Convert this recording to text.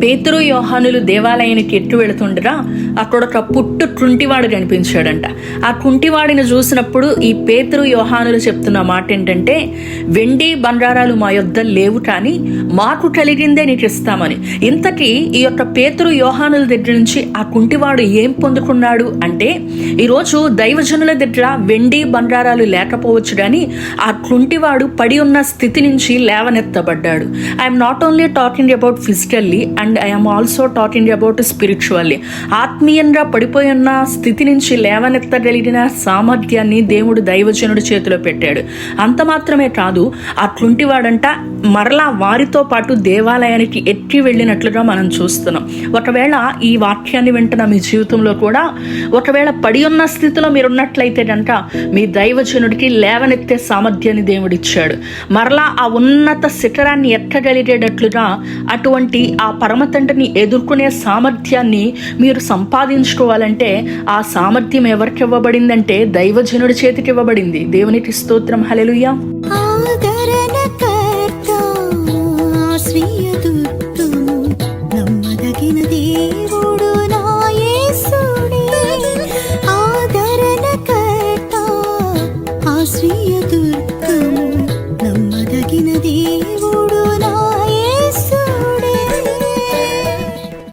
పేతురు యోహానులు దేవాలయానికి ఎట్టు వెళుతుండగా అక్కడ ఒక పుట్టు కుంటివాడు కనిపించాడంట. ఆ కుంటివాడిని చూసినప్పుడు ఈ పేతురు యోహానులు చెప్తున్న మాట ఏంటంటే వెండి బంగారాలు మా యొద్ద లేవు కానీ మాకు కలిగిందే నీకు ఇస్తామని. ఇంతకీ ఈ యొక్క పేతురు యోహానుల దగ్గర నుంచి ఆ కుంటివాడు ఏం పొందుకున్నాడు? అంటే ఈరోజు దైవజనుల దగ్గర వెండి బంగారాలు లేకపోవచ్చు కానీ ఆ కుంటివాడు పడి ఉన్న స్థితి నుంచి లేవనెత్తబడ్డాడు. I'm not only talking about physically and I'm also talking about spiritually ఆత్మీయంగా పడిపోయి ఉన్న స్థితి నుంచి లేవనెత్తగలిగిన సామర్థ్యాన్ని దేవుడు దైవజనుడి చేతిలో పెట్టాడు. అంత మాత్రమే కాదు ఆ కుంటివాడంట మరలా వారితో పాటు దేవాలయానికి ఎక్కి వెళ్ళినట్లుగా మనం చూస్తున్నాం. ఒకవేళ ఈ వాక్యాన్ని వింటున్న మీ జీవితంలో కూడా ఒకవేళ పడి ఉన్న స్థితిలో మీరు ఉన్నట్లయితే కనుక మీ దైవజనుడికి లేవనెత్తే సామర్థ్యం సామర్థ్యాన్ని దేవుడిచ్చాడు. మరలా ఆ ఉన్నత శిఖరాన్ని ఎక్కగలిగేటట్లుగా అటువంటి ఆ పరమతండ్రిని ఎదుర్కొనే సామర్థ్యాన్ని మీరు సంపాదించుకోవాలంటే ఆ సామర్థ్యం ఎవరికి ఇవ్వబడిందంటే దైవజనుడి చేతికి ఇవ్వబడింది. దేవునికి స్తోత్రం. హలెలుయ్యా ఆదరణకర్త ఆశ్రయ